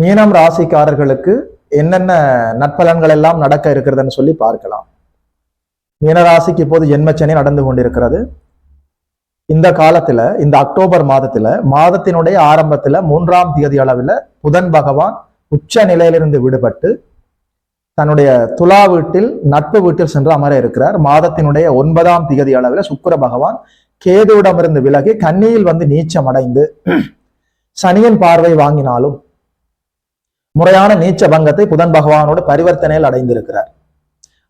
மீனம் ராசிக்காரர்களுக்கு என்னென்ன நற்பலன்கள் எல்லாம் நடக்க இருக்கிறதுன்னு சொல்லி பார்க்கலாம். மீனராசிக்கு இப்போது ஜென்மச்சனி நடந்து கொண்டிருக்கிறது. இந்த காலத்துல இந்த அக்டோபர் மாதத்துல மாதத்தினுடைய ஆரம்பத்துல மூன்றாம் தேதி அளவில் புதன் பகவான் உச்ச நிலையிலிருந்து விடுபட்டு தன்னுடைய துலா வீட்டில் நட்பு வீட்டில் சென்று அமர இருக்கிறார். மாதத்தினுடைய ஒன்பதாம் தேதி அளவில் சுக்கர பகவான் கேதுவிடமிருந்து விலகி கன்னியில் வந்து நீச்சம் அடைந்து சனியின் பார்வை வாங்கினாலும் முறையான நீச்ச பங்கத்தை புதன் பகவானோடு பரிவர்த்தனையில் அடைந்திருக்கிறார்.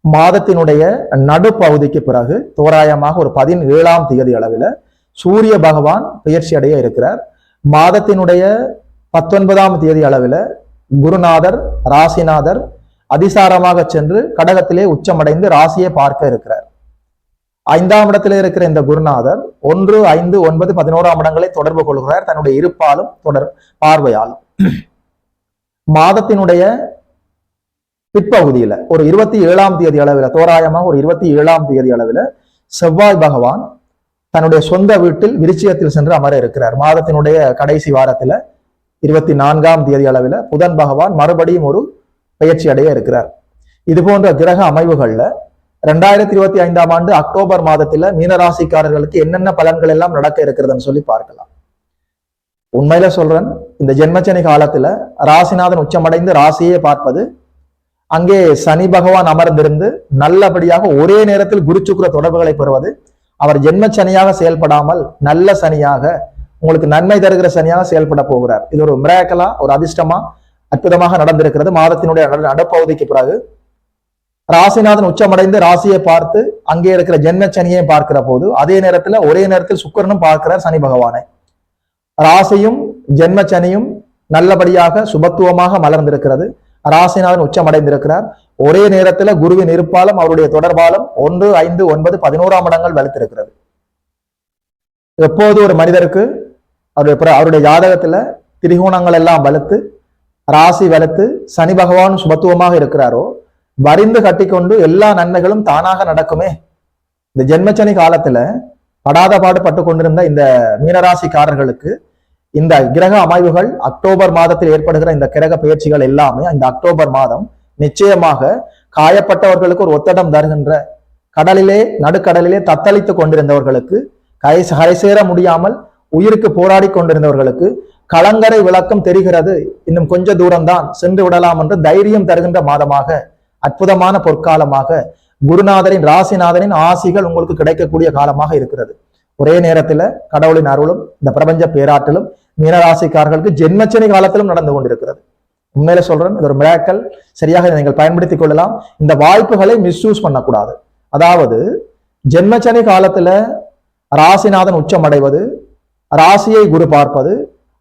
மாதத்தினுடைய நடுப்பகுதிக்கு பிறகு தோராயமாக ஒரு பதினேழாம் தேதி அளவில் சூரிய பகவான் பயிற்சி அடைய இருக்கிறார். மாதத்தினுடைய பத்தொன்பதாம் தேதி அளவில் குருநாதர் ராசிநாதர் அதிசாரமாக சென்று கடகத்திலே உச்சமடைந்து ராசியை பார்க்க இருக்கிறார். ஐந்தாம் இடத்துல இருக்கிற இந்த குருநாதர் ஒன்று ஐந்து ஒன்பது பதினோராம் இடங்களை தொடர்பு கொள்கிறார். தன்னுடைய இருப்பாலும் தொடர் பார்வையாலும். மாதத்தினுடைய பிற்பகுதியில ஒரு இருபத்தி ஏழாம் தேதி அளவில் தோராயமாக ஒரு இருபத்தி ஏழாம் தேதி அளவில் செவ்வாய் பகவான் தன்னுடைய சொந்த வீட்டில் விருச்சியத்தில் சென்று அமர இருக்கிறார். மாதத்தினுடைய கடைசி வாரத்துல இருபத்தி நான்காம் தேதி அளவில் புதன் பகவான் மறுபடியும் ஒரு பயிற்சி அடைய இருக்கிறார். இது போன்ற கிரக அமைவுகள்ல ரெண்டாயிரத்தி இருபத்தி ஐந்தாம் ஆண்டு அக்டோபர் மாதத்துல மீனராசிக்காரர்களுக்கு என்னென்ன பலன்கள் எல்லாம் நடக்க இருக்கிறதுன்னு சொல்லி பார்க்கலாம். உண்மையில சொல்றேன் இந்த ஜென்மச்சனி காலத்துல ராசிநாதன் உச்சமடைந்து ராசியே பார்ப்பது அங்கே சனி பகவான் அமர்ந்திருந்து நல்லபடியாக ஒரே நேரத்தில் குரு சுக்கர தொடர்புகளை பெறுவது அவர் ஜென்மச்சனியாக செயல்படாமல் நல்ல சனியாக உங்களுக்கு நன்மை தருகிற சனியாக செயல்பட போகிறார். இது ஒரு மிராக்கலா ஒரு அதிர்ஷ்டமா அற்புதமாக நடந்திருக்கிறது. மாதத்தினுடைய நடு- நடுப்பகுதிக்கு பிறகு ராசிநாதன் உச்சமடைந்து ராசியை பார்த்து அங்கே இருக்கிற ஜென்மச்சனியை பார்க்கிற போது அதே நேரத்துல ஒரே நேரத்தில் சுக்கரனும் பார்க்கிறார் சனி பகவானை. ராசியும் ஜென்மச்சனியும் நல்லபடியாக சுபத்துவமாக மலர்ந்திருக்கிறது. ராசிநாதன் உச்சமடைந்திருக்கிறார். ஒரே நேரத்துல குருவின் இருப்பாலும் அவருடைய தொடர்பாலும் ஒன்று ஐந்து ஒன்பது பதினோராம் இடங்கள் வலுத்திருக்கிறது. எப்போது ஒரு மனிதருக்கு அவருடைய அவருடைய ஜாதகத்துல திரிகோணங்கள் எல்லாம் வலுத்து ராசி வலுத்து சனி பகவான் சுபத்துவமாக இருக்கிறாரோ வரிந்து கட்டிக்கொண்டு எல்லா நன்மைகளும் தானாக நடக்குமே. இந்த ஜென்மச்சனி காலத்துல படாத பாடு பட்டு கொண்டிருந்த இந்த மீனராசிக்காரர்களுக்கு இந்த கிரக அமைவுகள் அக்டோபர் மாதத்தில் ஏற்படுகிற இந்த கிரக பயிற்சிகள் எல்லாமே இந்த அக்டோபர் மாதம் நிச்சயமாக காயப்பட்டவர்களுக்கு ஒரு ஒத்தடம் தருகின்ற கடலிலே நடுக்கடலிலே தத்தளித்து கொண்டிருந்தவர்களுக்கு கை கரைசேர முடியாமல் உயிருக்கு போராடி கொண்டிருந்தவர்களுக்கு கலங்கரை விளக்கம் தெரிகிறது. இன்னும் கொஞ்ச தூரம்தான் சென்று விடலாம் என்று தைரியம் தருகின்ற மாதமாக அற்புதமான பொற்காலமாக குருநாதரின் ராசிநாதனின் ஆசிகள் உங்களுக்கு கிடைக்கக்கூடிய காலமாக இருக்கிறது. ஒரே நேரத்துல கடவுளின் அருளும் இந்த பிரபஞ்ச பேராற்றலும் மீனராசிக்காரர்களுக்கு ஜென்மச்சனி காலத்திலும் நடந்து கொண்டிருக்கிறது. உண்மையில சொல்றேன் இது ஒரு மிராக்கல் சரியாக நீங்கள் பயன்படுத்திக் கொள்ளலாம். இந்த வாய்ப்புகளை மிஸ்யூஸ் பண்ணக்கூடாது. அதாவது ஜென்மச்சனி காலத்துல ராசிநாதன் உச்சமடைவது ராசியை குரு பார்ப்பது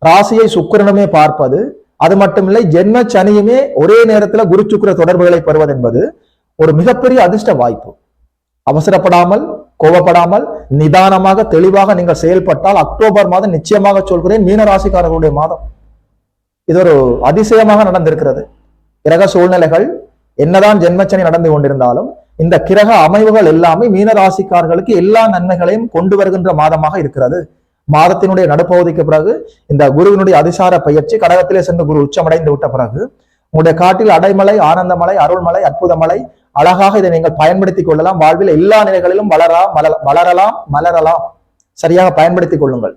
ராசியை சுக்கிரனுமே பார்ப்பது அது மட்டுமில்லை ஜென்ம சனியுமே ஒரே நேரத்துல குரு சுக்கிர தொடர்புகளை பெறுவது என்பது ஒரு மிகப்பெரிய அதிர்ஷ்ட வாய்ப்பு அவசரப்படாமல் கோபப்படாமல் நிதானமாக தெளிவாக நீங்கள் செயல்பட்டால் அக்டோபர் மாதம் நிச்சயமாக சொல்கிறேன் மீன ராசிக்காரர்களுடைய மாதம். இது ஒரு அதிசயமாக நடந்திருக்கிறது. கிரக சூழ்நிலைகள் என்னதான் ஜென்மச்சனி நடந்து கொண்டிருந்தாலும் இந்த கிரக அமைவுகள் எல்லாமே மீன ராசிக்காரர்களுக்கு எல்லா நன்மைகளையும் கொண்டு வருகின்ற மாதமாக இருக்கிறது. மாதத்தினுடைய நடுப்பகுதிக்கு பிறகு இந்த குருவினுடைய அதிசார பயிற்சி கடகத்திலே சென்று குரு உச்சமடைந்து விட்ட பிறகு உங்களுடைய காட்டில் அடைமலை ஆனந்தமலை அருள்மலை அற்புதமலை அழகாக இதை நீங்கள் பயன்படுத்திக் கொள்ளலாம். வாழ்வில் எல்லா நிலைகளிலும் வளரலாம் வளரலாம் மலரலாம். சரியாக பயன்படுத்திக் கொள்ளுங்கள்.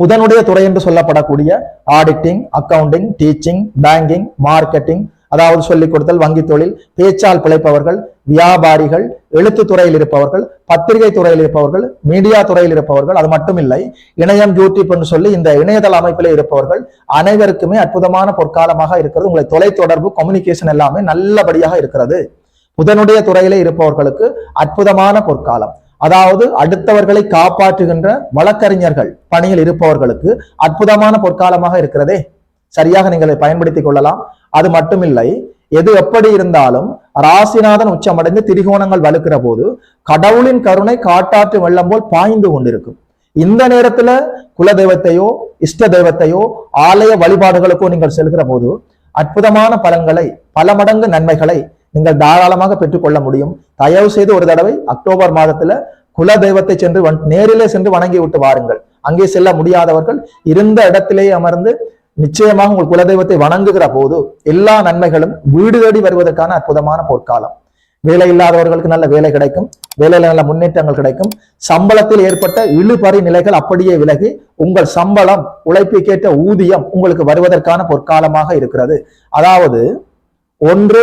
புதனுடைய துறை என்று சொல்லப்படக்கூடிய auditing accounting teaching banking marketing அதாவது சொல்லிக் கொடுத்தல் வங்கி தொழில் பேச்சால் பிழைப்பவர்கள் வியாபாரிகள் எழுத்து துறையில் இருப்பவர்கள் பத்திரிகை துறையில் இருப்பவர்கள் மீடியா துறையில் இருப்பவர்கள் அது மட்டுமில்லை இணையம் யூடியூப் என்று சொல்லி இந்த இணையதள அமைப்பில் இருப்பவர்கள் அனைவருக்குமே அற்புதமான பொற்காலமாக இருக்கிறது. உங்களை தொலைத்தொடர்பு கம்யூனிகேஷன் எல்லாமே நல்லபடியாக இருக்கிறது. புதனுடைய துறையிலே இருப்பவர்களுக்கு அற்புதமான பொற்காலம். அதாவது அடுத்தவர்களை காப்பாற்றுகின்ற வழக்கறிஞர்கள் பணியில் இருப்பவர்களுக்கு அற்புதமான பொற்காலமாக இருக்கிறதே. சரியாக நீங்கள் பயன்படுத்திக் கொள்ளலாம். அது மட்டுமில்லை எது எப்படி இருந்தாலும் ராசிநாதன் உச்சமடைந்து திரிகோணங்கள் வலுக்கிற போது கடவுளின் கருணை காட்டாற்று வெள்ளம் போல் பாய்ந்து கொண்டிருக்கும். இந்த நேரத்துல குல தெய்வத்தையோ இஷ்ட தெய்வத்தையோ ஆலய வழிபாடுகளுக்கோ நீங்கள் செல்கிற போது அற்புதமான பலன்களை பல மடங்கு நன்மைகளை நீங்கள் தாராளமாக பெற்றுக்கொள்ள முடியும். தயவு செய்து ஒரு தடவை அக்டோபர் மாதத்துல குல தெய்வத்தை சென்று நேரிலே சென்று வணங்கி விட்டு வாருங்கள். அங்கே செல்ல முடியாதவர்கள் இருந்த இடத்திலேயே அமர்ந்து நிச்சயமாக உங்கள் குலதெய்வத்தை வணங்குகிற போது எல்லா நன்மைகளும் வீடு தேடி வருவதற்கான அற்புதமான பொற்காலம் வேலை இல்லாதவர்களுக்கு நல்ல வேலை கிடைக்கும். வேலையில நல்ல முன்னேற்றங்கள் கிடைக்கும். சம்பளத்தில் ஏற்பட்ட இழுபறி நிலைகள் அப்படியே விலகி உங்கள் சம்பளம் உழைப்புக்கேற்ற ஊதியம் உங்களுக்கு வருவதற்கான பொற்காலமாக இருக்கிறது. அதாவது ஒன்று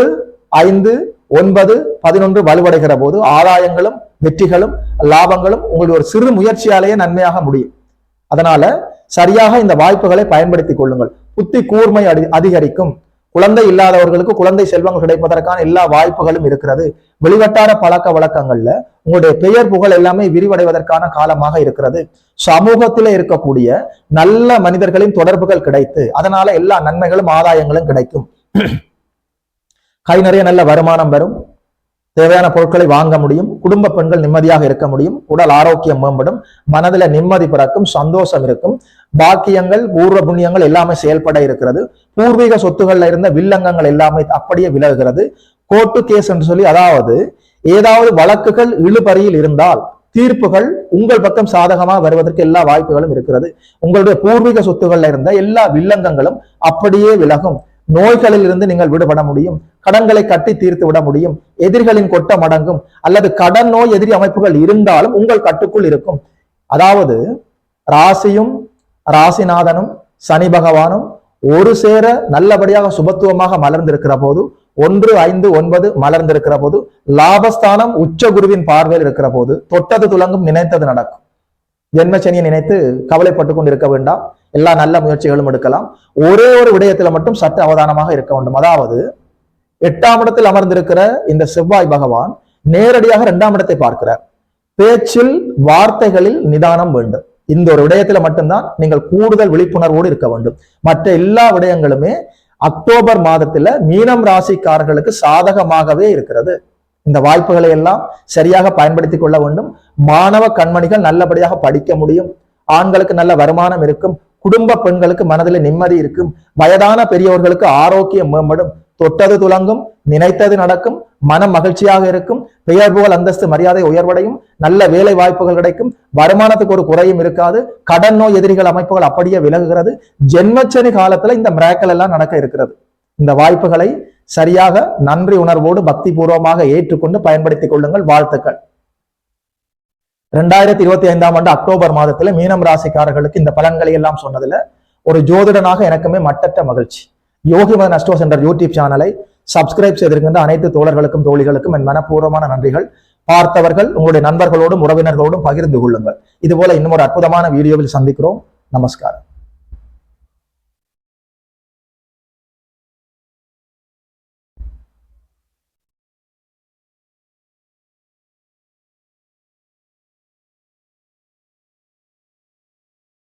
ஐந்து ஒன்பது பதினொன்று வலுவடைகிற போது ஆதாயங்களும் வெற்றிகளும் லாபங்களும் உங்களுடைய ஒரு சிறு முயற்சியாலேயே நன்மையாக முடியும். அதனால சரியாக இந்த வாய்ப்புகளை பயன்படுத்திக் கொள்ளுங்கள். புத்தி கூர்மை அதிகரிக்கும். குழந்தை இல்லாதவர்களுக்கு குழந்தை செல்வங்கள் கிடைப்பதற்கான எல்லா வாய்ப்புகளும் இருக்கிறது. வெளிவட்டார பழக்க வழக்கங்கள்ல உங்களுடைய பெயர் புகழ் எல்லாமே விரிவடைவதற்கான காலமாக இருக்கிறது. சமூகத்தில இருக்கக்கூடிய நல்ல மனிதர்களின் தொடர்புகள் கிடைத்து அதனால எல்லா நன்மைகளும் ஆதாயங்களும் கிடைக்கும். கை நிறைய நல்ல வருமானம் வரும். தேவையான பொருட்களை வாங்க முடியும் குடும்ப பெண்கள் நிம்மதியாக இருக்க முடியும் உடல் ஆரோக்கியம் மேம்படும் மனதில் நிம்மதி பிறக்கும் சந்தோஷம் இருக்கும் பாக்கியங்கள் பூர்வ புண்ணியங்கள் எல்லாமே செயல்பட இருக்கிறது. பூர்வீக சொத்துகள்ல இருந்த வில்லங்கங்கள் எல்லாமே அப்படியே விலகுகிறது. கோர்ட்டு கேஸ் என்று சொல்லி அதாவது ஏதாவது வழக்குகள் இழுபறியில் இருந்தால் தீர்ப்புகள் உங்கள் பக்கம் சாதகமாக வருவதற்கு எல்லா வாய்ப்புகளும் இருக்கிறது. உங்களுடைய பூர்வீக சொத்துகள்ல இருந்த எல்லா வில்லங்கங்களும் அப்படியே விலகும். நோய்களில் இருந்து நீங்கள் விடுபட முடியும். கடன்களை கட்டி தீர்த்து விட முடியும். எதிரிகளின் கொட்டம் அடங்கும் அல்லது கடன் நோய் எதிரி அமைப்புகள் இருந்தாலும் உங்கள் கட்டுக்குள் இருக்கும். அதாவது ராசியும் ராசிநாதனும் சனி பகவானும் ஒரு சேர நல்லபடியாக சுபத்துவமாக மலர்ந்திருக்கிற போது ஒன்று ஐந்து ஒன்பது மலர்ந்திருக்கிற போது லாபஸ்தானம் உச்ச குருவின் பார்வையில் இருக்கிற போது தொட்டது துலங்கும் நினைத்தது நடக்கும். ஜென்மச்சனியை நினைத்து கவலைப்பட்டு கொண்டு இருக்க வேண்டாம். எல்லா நல்ல முயற்சிகளும் எடுக்கலாம். ஒரே ஒரு விடயத்துல மட்டும் சற்று அவதானமாக இருக்க வேண்டும். அதாவது எட்டாம் இடத்தில் அமர்ந்திருக்கிற இந்த செவ்வாய் பகவான் நேரடியாக இரண்டாம் இடத்தை பார்க்கிறார். பேச்சில் வார்த்தைகளில் நிதானம் வேண்டும். இந்த ஒரு விடயத்துல மட்டும்தான் நீங்கள் கூடுதல் விழிப்புணர்வோடு இருக்க வேண்டும். மற்ற எல்லா விடயங்களுமே அக்டோபர் மாதத்துல மீனம் ராசிக்காரர்களுக்கு சாதகமாகவே இருக்கிறது. இந்த வாய்ப்புகளை எல்லாம் சரியாக பயன்படுத்திக் கொள்ள வேண்டும். மாணவ கண்மணிகள் நல்லபடியாக படிக்க முடியும். ஆண்களுக்கு நல்ல வருமானம் இருக்கும். குடும்ப பெண்களுக்கு மனதில் நிம்மதி இருக்கும். வயதான பெரியவர்களுக்கு ஆரோக்கியம் மேம்படும். தொட்டது துலங்கும் நினைத்தது நடக்கும் மனம் மகிழ்ச்சியாக இருக்கும். பெயர் புகழ் அந்தஸ்து மரியாதை உயர்வடையும். நல்ல வேலை வாய்ப்புகள் கிடைக்கும். வருமானத்துக்கு ஒரு குறையும் இருக்காது. கடன் நோய் எதிரிகள் அமைப்புகள் அப்படியே விலகுகிறது. ஜென்மச்சனி காலத்துல இந்த மிராக்கள் எல்லாம் நடக்க இருக்கிறது. இந்த வாய்ப்புகளை சரியாக நன்றி உணர்வோடு பக்தி பூர்வமாக ஏற்றுக்கொண்டு பயன்படுத்திக் கொள்ளுங்கள். வாழ்த்துக்கள். ரெண்டாயிரத்தி இருபத்தி ஐந்தாம் ஆண்டு அக்டோபர் மாதத்துல மீனம் ராசிக்காரர்களுக்கு இந்த பலன்களை எல்லாம் சொன்னதுல ஒரு ஜோதிடனாக எனக்குமே மட்டற்ற மகிழ்ச்சி. Yogi Yogiman astro centre YouTube சேனலை சப்ஸ்கிரைப் செய்திருக்கின்ற அனைத்து தோழர்களுக்கும் தோழிகளுக்கும் என் மனப்பூர்வமான நன்றிகள். பார்த்தவர்கள் உங்களுடைய நண்பர்களோடும் உறவினர்களோடும் பகிர்ந்து கொள்ளுங்கள். இதுபோல இன்னும் ஒரு அற்புதமான வீடியோவில் சந்திக்கிறோம். நமஸ்காரம்.